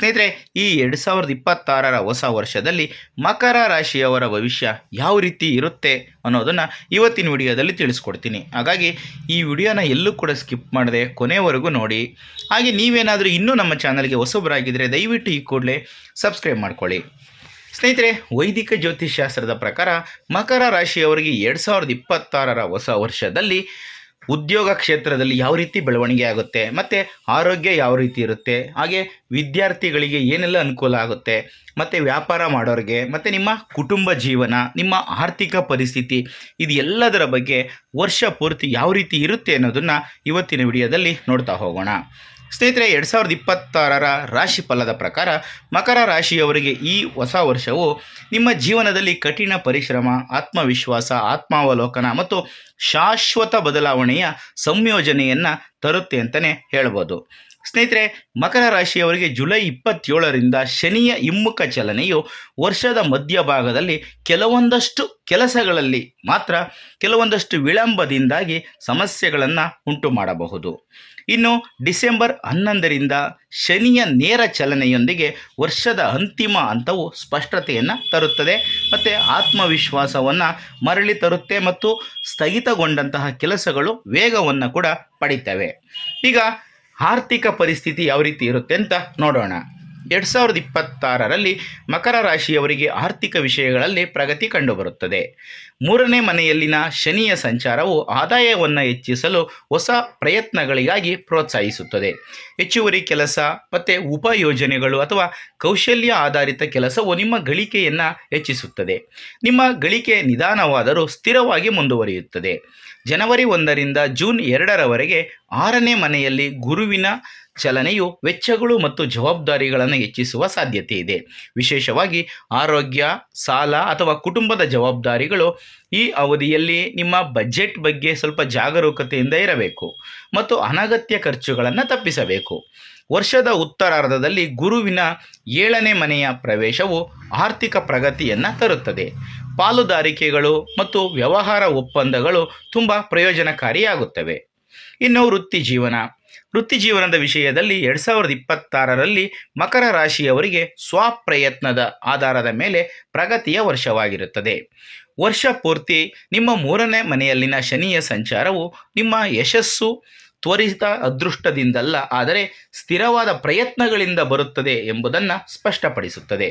ಸ್ನೇಹಿತರೆ, ಈ ಎರಡು ಸಾವಿರದ ಇಪ್ಪತ್ತಾರರ ಹೊಸ ವರ್ಷದಲ್ಲಿ ಮಕರ ರಾಶಿಯವರ ಭವಿಷ್ಯ ಯಾವ ರೀತಿ ಇರುತ್ತೆ ಅನ್ನೋದನ್ನು ಇವತ್ತಿನ ವಿಡಿಯೋದಲ್ಲಿ ತಿಳಿಸ್ಕೊಡ್ತೀನಿ. ಹಾಗಾಗಿ ಈ ವಿಡಿಯೋನ ಎಲ್ಲೂ ಕೂಡ ಸ್ಕಿಪ್ ಮಾಡದೆ ಕೊನೆವರೆಗೂ ನೋಡಿ. ಹಾಗೆ ನೀವೇನಾದರೂ ಇನ್ನೂ ನಮ್ಮ ಚಾನಲ್ಗೆ ಹೊಸಬರಾಗಿದ್ದರೆ ದಯವಿಟ್ಟು ಈ ಕೂಡಲೇ ಸಬ್ಸ್ಕ್ರೈಬ್ ಮಾಡ್ಕೊಳ್ಳಿ. ಸ್ನೇಹಿತರೆ, ವೈದಿಕ ಜ್ಯೋತಿಷ್ಶಾಸ್ತ್ರದ ಪ್ರಕಾರ ಮಕರ ರಾಶಿಯವರಿಗೆ ಎರಡು ಸಾವಿರದ ಇಪ್ಪತ್ತಾರರ ಹೊಸ ವರ್ಷದಲ್ಲಿ ಉದ್ಯೋಗ ಕ್ಷೇತ್ರದಲ್ಲಿ ಯಾವ ರೀತಿ ಬೆಳವಣಿಗೆ ಆಗುತ್ತೆ, ಮತ್ತು ಆರೋಗ್ಯ ಯಾವ ರೀತಿ ಇರುತ್ತೆ, ಹಾಗೆ ವಿದ್ಯಾರ್ಥಿಗಳಿಗೆ ಏನೆಲ್ಲ ಅನುಕೂಲ ಆಗುತ್ತೆ, ಮತ್ತು ವ್ಯಾಪಾರ ಮಾಡೋರಿಗೆ, ಮತ್ತು ನಿಮ್ಮ ಕುಟುಂಬ ಜೀವನ, ನಿಮ್ಮ ಆರ್ಥಿಕ ಪರಿಸ್ಥಿತಿ ಇದು ಎಲ್ಲದರ ಬಗ್ಗೆ ವರ್ಷ ಪೂರ್ತಿ ಯಾವ ರೀತಿ ಇರುತ್ತೆ ಅನ್ನೋದನ್ನು ಇವತ್ತಿನ ವಿಡಿಯೋದಲ್ಲಿ ನೋಡ್ತಾ ಹೋಗೋಣ. ಸ್ನೇಹಿತರೆ, ಎರಡು ಸಾವಿರದ ಇಪ್ಪತ್ತಾರರ ರಾಶಿ ಫಲದ ಪ್ರಕಾರ ಮಕರ ರಾಶಿಯವರಿಗೆ ಈ ಹೊಸ ವರ್ಷವು ನಿಮ್ಮ ಜೀವನದಲ್ಲಿ ಕಠಿಣ ಪರಿಶ್ರಮ, ಆತ್ಮವಿಶ್ವಾಸ, ಆತ್ಮಾವಲೋಕನ ಮತ್ತು ಶಾಶ್ವತ ಬದಲಾವಣೆಯ ಸಂಯೋಜನೆಯನ್ನು ತರುತ್ತೆ ಅಂತಲೇ ಹೇಳ್ಬೋದು. ಸ್ನೇಹಿತರೆ, ಮಕರ ರಾಶಿಯವರಿಗೆ ಜುಲೈ ಇಪ್ಪತ್ತೇಳರಿಂದ ಶನಿಯ ಹಿಮ್ಮುಖ ಚಲನೆಯು ವರ್ಷದ ಮಧ್ಯಭಾಗದಲ್ಲಿ ಕೆಲವೊಂದಷ್ಟು ಕೆಲಸಗಳಲ್ಲಿ ಮಾತ್ರ ಕೆಲವೊಂದಷ್ಟು ವಿಳಂಬದಿಂದಾಗಿ ಸಮಸ್ಯೆಗಳನ್ನು ಉಂಟು ಮಾಡಬಹುದು ಇನ್ನು ಡಿಸೆಂಬರ್ ಹನ್ನೊಂದರಿಂದ ಶನಿಯ ನೇರ ಚಲನೆಯೊಂದಿಗೆ ವರ್ಷದ ಅಂತಿಮ ಹಂತವು ಸ್ಪಷ್ಟತೆಯನ್ನು ತರುತ್ತದೆ. ಮತ್ತು ಆತ್ಮವಿಶ್ವಾಸವನ್ನು ಮರಳಿ ತರುತ್ತೆ ಮತ್ತು ಸ್ಥಗಿತಗೊಂಡಂತಹ ಕೆಲಸಗಳು ವೇಗವನ್ನು ಕೂಡ ಪಡಿತವೆ. ಈಗ ಆರ್ಥಿಕ ಪರಿಸ್ಥಿತಿ ಯಾವ ರೀತಿ ಇರುತ್ತೆ ಅಂತ ನೋಡೋಣ. ಎರಡು ಸಾವಿರದ ಇಪ್ಪತ್ತಾರರಲ್ಲಿ ಮಕರ ರಾಶಿಯವರಿಗೆ ಆರ್ಥಿಕ ವಿಷಯಗಳಲ್ಲಿ ಪ್ರಗತಿ ಕಂಡುಬರುತ್ತದೆ. ಮೂರನೇ ಮನೆಯಲ್ಲಿನ ಶನಿಯ ಸಂಚಾರವು ಆದಾಯವನ್ನು ಹೆಚ್ಚಿಸಲು ಹೊಸ ಪ್ರಯತ್ನಗಳಿಗಾಗಿ ಪ್ರೋತ್ಸಾಹಿಸುತ್ತದೆ. ಹೆಚ್ಚುವರಿ ಕೆಲಸ ಮತ್ತು ಉಪಯೋಜನೆಗಳು ಅಥವಾ ಕೌಶಲ್ಯ ಆಧಾರಿತ ಕೆಲಸವು ನಿಮ್ಮ ಗಳಿಕೆಯನ್ನು ಹೆಚ್ಚಿಸುತ್ತದೆ. ನಿಮ್ಮ ಗಳಿಕೆ ನಿಧಾನವಾದರೂ ಸ್ಥಿರವಾಗಿ ಮುಂದುವರಿಯುತ್ತದೆ. ಜನವರಿ ಒಂದರಿಂದ ಜೂನ್ ಎರಡರವರೆಗೆ ಆರನೇ ಮನೆಯಲ್ಲಿ ಗುರುವಿನ ಚಲನೆಯು ವೆಚ್ಚಗಳು ಮತ್ತು ಜವಾಬ್ದಾರಿಗಳನ್ನು ಹೆಚ್ಚಿಸುವ ಸಾಧ್ಯತೆ ಇದೆ. ವಿಶೇಷವಾಗಿ ಆರೋಗ್ಯ, ಸಾಲ ಅಥವಾ ಕುಟುಂಬದ ಜವಾಬ್ದಾರಿಗಳು ಈ ಅವಧಿಯಲ್ಲಿ ನಿಮ್ಮ ಬಜೆಟ್ ಬಗ್ಗೆ ಸ್ವಲ್ಪ ಜಾಗರೂಕತೆಯಿಂದ ಇರಬೇಕು ಮತ್ತು ಅನಗತ್ಯ ಖರ್ಚುಗಳನ್ನು ತಪ್ಪಿಸಬೇಕು. ವರ್ಷದ ಉತ್ತರಾರ್ಧದಲ್ಲಿ ಗುರುವಿನ ಏಳನೇ ಮನೆಯ ಪ್ರವೇಶವು ಆರ್ಥಿಕ ಪ್ರಗತಿಯನ್ನು ತರುತ್ತದೆ. ಪಾಲುದಾರಿಕೆಗಳು ಮತ್ತು ವ್ಯವಹಾರ ಒಪ್ಪಂದಗಳು ತುಂಬ ಪ್ರಯೋಜನಕಾರಿಯಾಗುತ್ತವೆ. ಇನ್ನು ವೃತ್ತಿ ಜೀವನ. ವೃತ್ತಿ ಜೀವನದ ವಿಷಯದಲ್ಲಿ ಎರಡು ಸಾವಿರದ ಇಪ್ಪತ್ತಾರರಲ್ಲಿ ಮಕರ ರಾಶಿಯವರಿಗೆ ಸ್ವಪ್ರಯತ್ನದ ಆಧಾರದ ಮೇಲೆ ಪ್ರಗತಿಯ ವರ್ಷವಾಗಿರುತ್ತದೆ. ವರ್ಷ ಪೂರ್ತಿ ನಿಮ್ಮ ಮೂರನೇ ಮನೆಯಲ್ಲಿನ ಶನಿಯ ಸಂಚಾರವು ನಿಮ್ಮ ಯಶಸ್ಸು ತ್ವರಿತ ಅದೃಷ್ಟದಿಂದಲ್ಲ, ಆದರೆ ಸ್ಥಿರವಾದ ಪ್ರಯತ್ನಗಳಿಂದ ಬರುತ್ತದೆ ಎಂಬುದನ್ನು ಸ್ಪಷ್ಟಪಡಿಸುತ್ತದೆ.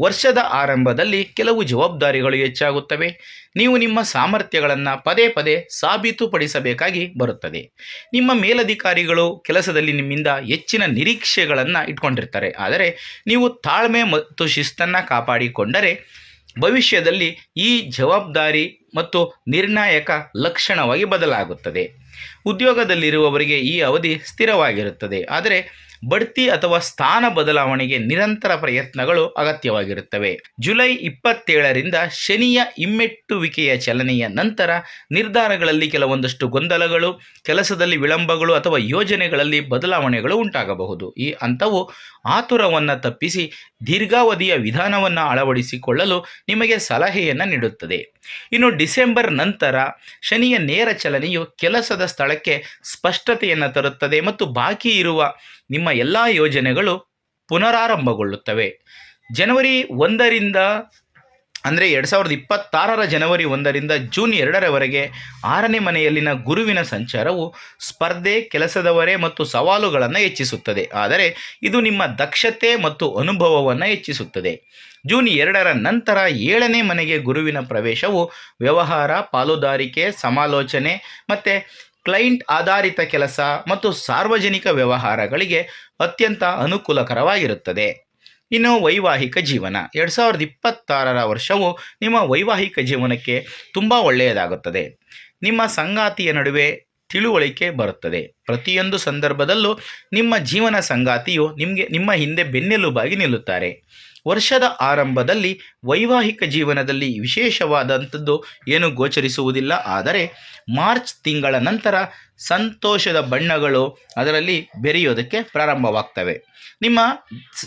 ವರ್ಷದ ಆರಂಭದಲ್ಲಿ ಕೆಲವು ಜವಾಬ್ದಾರಿಗಳು ಹೆಚ್ಚಾಗುತ್ತವೆ. ನೀವು ನಿಮ್ಮ ಸಾಮರ್ಥ್ಯಗಳನ್ನು ಪದೇ ಪದೇ ಸಾಬೀತುಪಡಿಸಬೇಕಾಗಿ ಬರುತ್ತದೆ. ನಿಮ್ಮ ಮೇಲಧಿಕಾರಿಗಳು ಕೆಲಸದಲ್ಲಿ ನಿಮ್ಮಿಂದ ಹೆಚ್ಚಿನ ನಿರೀಕ್ಷೆಗಳನ್ನು ಇಟ್ಕೊಂಡಿರ್ತಾರೆ. ಆದರೆ ನೀವು ತಾಳ್ಮೆ ಮತ್ತು ಶಿಸ್ತನ್ನು ಕಾಪಾಡಿಕೊಂಡರೆ ಭವಿಷ್ಯದಲ್ಲಿ ಈ ಜವಾಬ್ದಾರಿ ಮತ್ತು ನಿರ್ಣಾಯಕ ಲಕ್ಷಣವಾಗಿ ಬದಲಾಗುತ್ತದೆ. ಉದ್ಯೋಗದಲ್ಲಿರುವವರಿಗೆ ಈ ಅವಧಿ ಸ್ಥಿರವಾಗಿರುತ್ತದೆ. ಆದರೆ ಬಡ್ತಿ ಅಥವಾ ಸ್ಥಾನ ಬದಲಾವಣೆಗೆ ನಿರಂತರ ಪ್ರಯತ್ನಗಳು ಅಗತ್ಯವಾಗಿರುತ್ತವೆ. ಜುಲೈ ಇಪ್ಪತ್ತೇಳರಿಂದ ಶನಿಯ ಹಿಮ್ಮೆಟ್ಟುವಿಕೆಯ ಚಲನೆಯ ನಂತರ ನಿರ್ಧಾರಗಳಲ್ಲಿ ಕೆಲವೊಂದಷ್ಟು ಗೊಂದಲಗಳು, ಕೆಲಸದಲ್ಲಿ ವಿಳಂಬಗಳು ಅಥವಾ ಯೋಜನೆಗಳಲ್ಲಿ ಬದಲಾವಣೆಗಳು ಉಂಟಾಗಬಹುದು. ಈ ಹಂತವು ಆತುರವನ್ನು ತಪ್ಪಿಸಿ ದೀರ್ಘಾವಧಿಯ ವಿಧಾನವನ್ನು ಅಳವಡಿಸಿಕೊಳ್ಳಲು ನಿಮಗೆ ಸಲಹೆಯನ್ನು ನೀಡುತ್ತದೆ. ಇನ್ನು ಡಿಸೆಂಬರ್ ನಂತರ ಶನಿಯ ನೇರ ಚಲನೆಯು ಕೆಲಸದ ಸ್ಥಳಕ್ಕೆ ಸ್ಪಷ್ಟತೆಯನ್ನು ತರುತ್ತದೆ ಮತ್ತು ಬಾಕಿ ಇರುವ ನಿಮ್ಮ ಎಲ್ಲ ಯೋಜನೆಗಳು ಪುನರಾರಂಭಗೊಳ್ಳುತ್ತವೆ. ಜನವರಿ ಒಂದರಿಂದ ಅಂದರೆ ಎರಡು ಸಾವಿರದ ಇಪ್ಪತ್ತಾರರ ಜನವರಿ ಒಂದರಿಂದ ಜೂನ್ ಎರಡರವರೆಗೆ ಆರನೇ ಮನೆಯಲ್ಲಿನ ಗುರುವಿನ ಸಂಚಾರವು ಸ್ಪರ್ಧೆ, ಕೆಲಸದವರೇ ಮತ್ತು ಸವಾಲುಗಳನ್ನು ಹೆಚ್ಚಿಸುತ್ತದೆ. ಆದರೆ ಇದು ನಿಮ್ಮ ದಕ್ಷತೆ ಮತ್ತು ಅನುಭವವನ್ನು ಹೆಚ್ಚಿಸುತ್ತದೆ. ಜೂನ್ ಎರಡರ ನಂತರ ಏಳನೇ ಮನೆಗೆ ಗುರುವಿನ ಪ್ರವೇಶವು ವ್ಯವಹಾರ, ಪಾಲುದಾರಿಕೆ, ಸಮಾಲೋಚನೆ ಮತ್ತು ಕ್ಲೈಂಟ್ ಆಧಾರಿತ ಕೆಲಸ ಮತ್ತು ಸಾರ್ವಜನಿಕ ವ್ಯವಹಾರಗಳಿಗೆ ಅತ್ಯಂತ ಅನುಕೂಲಕರವಾಗಿರುತ್ತದೆ. ಇನ್ನು ವೈವಾಹಿಕ ಜೀವನ. ಎರಡು ಸಾವಿರದ ಇಪ್ಪತ್ತಾರರ ವರ್ಷವು ನಿಮ್ಮ ವೈವಾಹಿಕ ಜೀವನಕ್ಕೆ ತುಂಬ ಒಳ್ಳೆಯದಾಗುತ್ತದೆ. ನಿಮ್ಮ ಸಂಗಾತಿಯ ನಡುವೆ ತಿಳುವಳಿಕೆ ಬರುತ್ತದೆ. ಪ್ರತಿಯೊಂದು ಸಂದರ್ಭದಲ್ಲೂ ನಿಮ್ಮ ಜೀವನ ಸಂಗಾತಿಯು ನಿಮಗೆ, ನಿಮ್ಮ ಹಿಂದೆ ಬೆನ್ನೆಲುಬಾಗಿ ನಿಲ್ಲುತ್ತಾರೆ. ವರ್ಷದ ಆರಂಭದಲ್ಲಿ ವೈವಾಹಿಕ ಜೀವನದಲ್ಲಿ ವಿಶೇಷವಾದಂಥದ್ದು ಏನು ಗೋಚರಿಸುವುದಿಲ್ಲ. ಆದರೆ ಮಾರ್ಚ್ ತಿಂಗಳ ನಂತರ ಸಂತೋಷದ ಬಣ್ಣಗಳು ಅದರಲ್ಲಿ ಬೆರೆಯೋದಕ್ಕೆ ಪ್ರಾರಂಭವಾಗ್ತವೆ. ನಿಮ್ಮ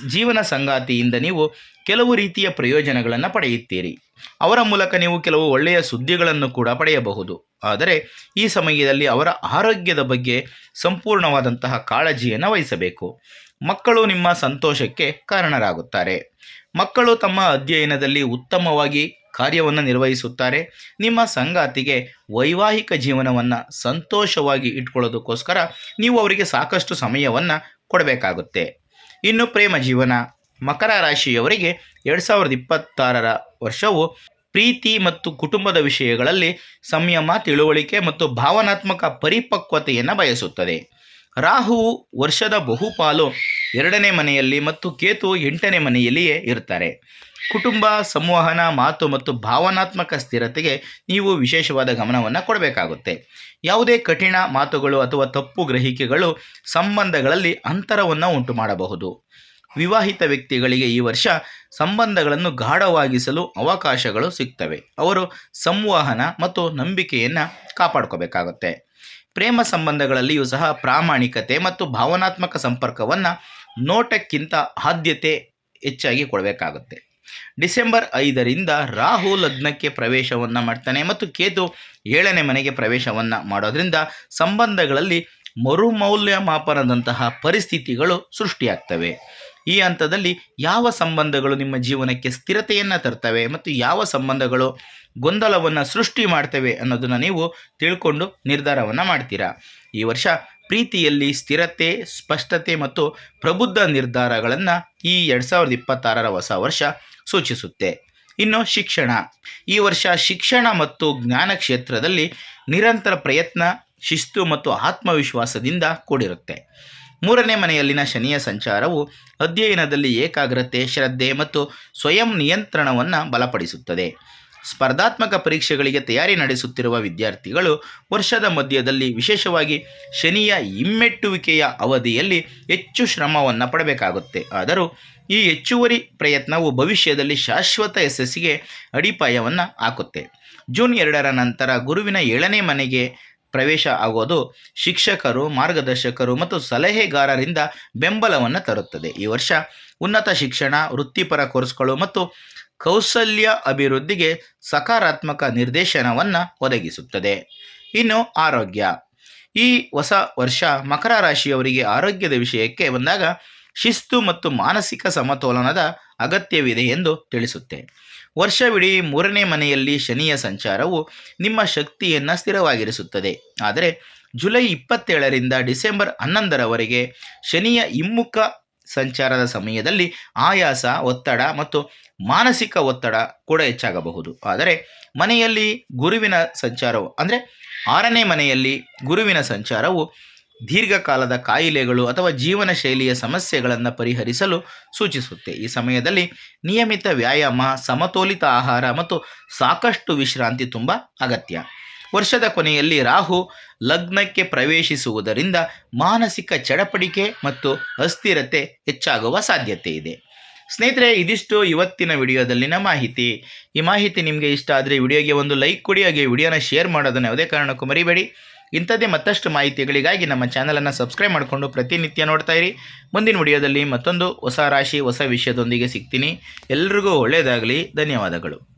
ಜೀವನ ಸಂಗಾತಿಯಿಂದ ನೀವು ಕೆಲವು ರೀತಿಯ ಪ್ರಯೋಜನಗಳನ್ನು ಪಡೆಯುತ್ತೀರಿ. ಅವರ ಮೂಲಕ ನೀವು ಕೆಲವು ಒಳ್ಳೆಯ ಸುದ್ದಿಗಳನ್ನು ಕೂಡ ಪಡೆಯಬಹುದು. ಆದರೆ ಈ ಸಮಯದಲ್ಲಿ ಅವರ ಆರೋಗ್ಯದ ಬಗ್ಗೆ ಸಂಪೂರ್ಣವಾದಂತಹ ಕಾಳಜಿಯನ್ನು ವಹಿಸಬೇಕು. ಮಕ್ಕಳು ನಿಮ್ಮ ಸಂತೋಷಕ್ಕೆ ಕಾರಣರಾಗುತ್ತಾರೆ. ಮಕ್ಕಳು ತಮ್ಮ ಅಧ್ಯಯನದಲ್ಲಿ ಉತ್ತಮವಾಗಿ ಕಾರ್ಯವನ್ನು ನಿರ್ವಹಿಸುತ್ತಾರೆ. ನಿಮ್ಮ ಸಂಗಾತಿಗೆ ವೈವಾಹಿಕ ಜೀವನವನ್ನು ಸಂತೋಷವಾಗಿ ಇಟ್ಕೊಳ್ಳೋದಕ್ಕೋಸ್ಕರ ನೀವು ಅವರಿಗೆ ಸಾಕಷ್ಟು ಸಮಯವನ್ನು ಕೊಡಬೇಕಾಗುತ್ತೆ. ಇನ್ನು ಪ್ರೇಮ ಜೀವನ. ಮಕರ ರಾಶಿಯವರಿಗೆ ಎರಡು ಸಾವಿರದ ಇಪ್ಪತ್ತಾರರ ವರ್ಷವು ಪ್ರೀತಿ ಮತ್ತು ಕುಟುಂಬದ ವಿಷಯಗಳಲ್ಲಿ ಸಂಯಮ, ತಿಳುವಳಿಕೆ ಮತ್ತು ಭಾವನಾತ್ಮಕ ಪರಿಪಕ್ವತೆಯನ್ನು ಬಯಸುತ್ತದೆ. ರಾಹುವು ವರ್ಷದ ಬಹುಪಾಲು ಎರಡನೇ ಮನೆಯಲ್ಲಿ ಮತ್ತು ಕೇತು ಎಂಟನೇ ಮನೆಯಲ್ಲಿಯೇ ಇರ್ತಾರೆ. ಕುಟುಂಬ, ಸಂವಹನ, ಮಾತು ಮತ್ತು ಭಾವನಾತ್ಮಕ ಸ್ಥಿರತೆಗೆ ನೀವು ವಿಶೇಷವಾದ ಗಮನವನ್ನು ಕೊಡಬೇಕಾಗುತ್ತೆ. ಯಾವುದೇ ಕಠಿಣ ಮಾತುಗಳು ಅಥವಾ ತಪ್ಪು ಗ್ರಹಿಕೆಗಳು ಸಂಬಂಧಗಳಲ್ಲಿ ಅಂತರವನ್ನು ಉಂಟು ಮಾಡಬಹುದು ವಿವಾಹಿತ ವ್ಯಕ್ತಿಗಳಿಗೆ ಈ ವರ್ಷ ಸಂಬಂಧಗಳನ್ನು ಗಾಢವಾಗಿಸಲು ಅವಕಾಶಗಳು ಸಿಗ್ತವೆ. ಅವರು ಸಂವಹನ ಮತ್ತು ನಂಬಿಕೆಯನ್ನು ಕಾಪಾಡ್ಕೋಬೇಕಾಗುತ್ತೆ. ಪ್ರೇಮ ಸಂಬಂಧಗಳಲ್ಲಿಯೂ ಸಹ ಪ್ರಾಮಾಣಿಕತೆ ಮತ್ತು ಭಾವನಾತ್ಮಕ ಸಂಪರ್ಕವನ್ನು ನೋಟಕ್ಕಿಂತ ಆದ್ಯತೆ ಹೆಚ್ಚಾಗಿ ಕೊಡಬೇಕಾಗುತ್ತೆ. ಡಿಸೆಂಬರ್ ಐದರಿಂದ ರಾಹು ಲಗ್ನಕ್ಕೆ ಪ್ರವೇಶವನ್ನು ಮಾಡ್ತಾನೆ ಮತ್ತು ಕೇತು ಏಳನೇ ಮನೆಗೆ ಪ್ರವೇಶವನ್ನು ಮಾಡೋದ್ರಿಂದ ಸಂಬಂಧಗಳಲ್ಲಿ ಮರುಮೌಲ್ಯಮಾಪನದಂತಹ ಪರಿಸ್ಥಿತಿಗಳು ಸೃಷ್ಟಿಯಾಗ್ತವೆ. ಈ ಹಂತದಲ್ಲಿ ಯಾವ ಸಂಬಂಧಗಳು ನಿಮ್ಮ ಜೀವನಕ್ಕೆ ಸ್ಥಿರತೆಯನ್ನು ತರ್ತವೆ ಮತ್ತು ಯಾವ ಸಂಬಂಧಗಳು ಗೊಂದಲವನ್ನು ಸೃಷ್ಟಿ ಮಾಡ್ತವೆ ಅನ್ನೋದನ್ನು ನೀವು ತಿಳ್ಕೊಂಡು ನಿರ್ಧಾರವನ್ನು ಮಾಡ್ತೀರಾ? ಈ ವರ್ಷ ಪ್ರೀತಿಯಲ್ಲಿ ಸ್ಥಿರತೆ, ಸ್ಪಷ್ಟತೆ ಮತ್ತು ಪ್ರಬುದ್ಧ ನಿರ್ಧಾರಗಳನ್ನು ಈ ಎರಡು ಸಾವಿರದ ಇಪ್ಪತ್ತಾರರ ಹೊಸ ವರ್ಷ ಸೂಚಿಸುತ್ತೆ. ಇನ್ನು ಶಿಕ್ಷಣ. ಈ ವರ್ಷ ಶಿಕ್ಷಣ ಮತ್ತು ಜ್ಞಾನ ಕ್ಷೇತ್ರದಲ್ಲಿ ನಿರಂತರ ಪ್ರಯತ್ನ, ಶಿಸ್ತು ಮತ್ತು ಆತ್ಮವಿಶ್ವಾಸದಿಂದ ಕೂಡಿರುತ್ತೆ. ಮೂರನೇ ಮನೆಯಲ್ಲಿನ ಶನಿಯ ಸಂಚಾರವು ಅಧ್ಯಯನದಲ್ಲಿ ಏಕಾಗ್ರತೆ, ಶ್ರದ್ಧೆ ಮತ್ತು ಸ್ವಯಂ ನಿಯಂತ್ರಣವನ್ನು ಬಲಪಡಿಸುತ್ತದೆ. ಸ್ಪರ್ಧಾತ್ಮಕ ಪರೀಕ್ಷೆಗಳಿಗೆ ತಯಾರಿ ನಡೆಸುತ್ತಿರುವ ವಿದ್ಯಾರ್ಥಿಗಳು ವರ್ಷದ ಮಧ್ಯದಲ್ಲಿ ವಿಶೇಷವಾಗಿ ಶನಿಯ ಹಿಮ್ಮೆಟ್ಟುವಿಕೆಯ ಅವಧಿಯಲ್ಲಿ ಹೆಚ್ಚು ಶ್ರಮವನ್ನು ಪಡಬೇಕಾಗುತ್ತೆ. ಆದರೂ ಈ ಹೆಚ್ಚುವರಿ ಪ್ರಯತ್ನವು ಭವಿಷ್ಯದಲ್ಲಿ ಶಾಶ್ವತ ಯಶಸ್ಸಿಗೆ ಅಡಿಪಾಯವನ್ನು ಹಾಕುತ್ತೆ. ಜೂನ್ ಎರಡರ ನಂತರ ಗುರುವಿನ ಏಳನೇ ಮನೆಗೆ ಪ್ರವೇಶ ಆಗೋದು ಶಿಕ್ಷಕರು, ಮಾರ್ಗದರ್ಶಕರು ಮತ್ತು ಸಲಹೆಗಾರರಿಂದ ಬೆಂಬಲವನ್ನು ತರುತ್ತದೆ. ಈ ವರ್ಷ ಉನ್ನತ ಶಿಕ್ಷಣ, ವೃತ್ತಿಪರ ಕೋರ್ಸ್ಗಳು ಮತ್ತು ಕೌಶಲ್ಯ ಅಭಿವೃದ್ಧಿಗೆ ಸಕಾರಾತ್ಮಕ ನಿರ್ದೇಶನವನ್ನು ಒದಗಿಸುತ್ತದೆ. ಇನ್ನು ಆರೋಗ್ಯ. ಈ ಹೊಸ ವರ್ಷ ಮಕರ ರಾಶಿಯವರಿಗೆ ಆರೋಗ್ಯದ ವಿಷಯಕ್ಕೆ ಬಂದಾಗ ಶಿಸ್ತು ಮತ್ತು ಮಾನಸಿಕ ಸಮತೋಲನದ ಅಗತ್ಯವಿದೆ ಎಂದು ತಿಳಿಸುತ್ತೆ ವರ್ಷವಿಡೀ ಮೂರನೇ ಮನೆಯಲ್ಲಿ ಶನಿಯ ಸಂಚಾರವು ನಿಮ್ಮ ಶಕ್ತಿಯನ್ನು ಸ್ಥಿರವಾಗಿರಿಸುತ್ತದೆ. ಆದರೆ ಜುಲೈ ಇಪ್ಪತ್ತೇಳರಿಂದ ಡಿಸೆಂಬರ್ ಹನ್ನೊಂದರವರೆಗೆ ಶನಿಯ ಹಿಮ್ಮುಖ ಸಂಚಾರದ ಸಮಯದಲ್ಲಿ ಆಯಾಸ, ಒತ್ತಡ ಮತ್ತು ಮಾನಸಿಕ ಒತ್ತಡ ಕೂಡ ಹೆಚ್ಚಾಗಬಹುದು. ಆದರೆ ಮನೆಯಲ್ಲಿ ಗುರುವಿನ ಸಂಚಾರವು, ಅಂದರೆ ಆರನೇ ಮನೆಯಲ್ಲಿ ಗುರುವಿನ ಸಂಚಾರವು ದೀರ್ಘಕಾಲದ ಕಾಯಿಲೆಗಳು ಅಥವಾ ಜೀವನ ಶೈಲಿಯ ಸಮಸ್ಯೆಗಳನ್ನು ಪರಿಹರಿಸಲು ಸೂಚಿಸುತ್ತೆ. ಈ ಸಮಯದಲ್ಲಿ ನಿಯಮಿತ ವ್ಯಾಯಾಮ, ಸಮತೋಲಿತ ಆಹಾರ ಮತ್ತು ಸಾಕಷ್ಟು ವಿಶ್ರಾಂತಿ ತುಂಬ ಅಗತ್ಯ. ವರ್ಷದ ಕೊನೆಯಲ್ಲಿ ರಾಹು ಲಗ್ನಕ್ಕೆ ಪ್ರವೇಶಿಸುವುದರಿಂದ ಮಾನಸಿಕ ಚಡಪಡಿಕೆ ಮತ್ತು ಅಸ್ಥಿರತೆ ಹೆಚ್ಚಾಗುವ ಸಾಧ್ಯತೆ ಇದೆ. ಸ್ನೇಹಿತರೆ, ಇದಿಷ್ಟು ಇವತ್ತಿನ ವಿಡಿಯೋದಲ್ಲಿನ ಮಾಹಿತಿ. ಈ ಮಾಹಿತಿ ನಿಮಗೆ ಇಷ್ಟ ಆದರೆ ವಿಡಿಯೋಗೆ ಒಂದು ಲೈಕ್ ಕೊಡಿ, ಹಾಗೆ ವಿಡಿಯೋನ ಶೇರ್ ಮಾಡೋದನ್ನು ಯಾವುದೇ ಕಾರಣಕ್ಕೂ ಮರಿಬೇಡಿ. ಇಂಥದ್ದೇ ಮತ್ತಷ್ಟು ಮಾಹಿತಿಗಳಿಗಾಗಿ ನಮ್ಮ ಚಾನಲನ್ನು ಸಬ್ಸ್ಕ್ರೈಬ್ ಮಾಡಿಕೊಂಡು ಪ್ರತಿನಿತ್ಯ ನೋಡ್ತಾ ಇರಿ. ಮುಂದಿನ ವಿಡಿಯೋದಲ್ಲಿ ಮತ್ತೊಂದು ಹೊಸ ರಾಶಿ, ಹೊಸ ವಿಷಯದೊಂದಿಗೆ ಸಿಗ್ತೀನಿ. ಎಲ್ರಿಗೂ ಒಳ್ಳೆಯದಾಗಲಿ. ಧನ್ಯವಾದಗಳು.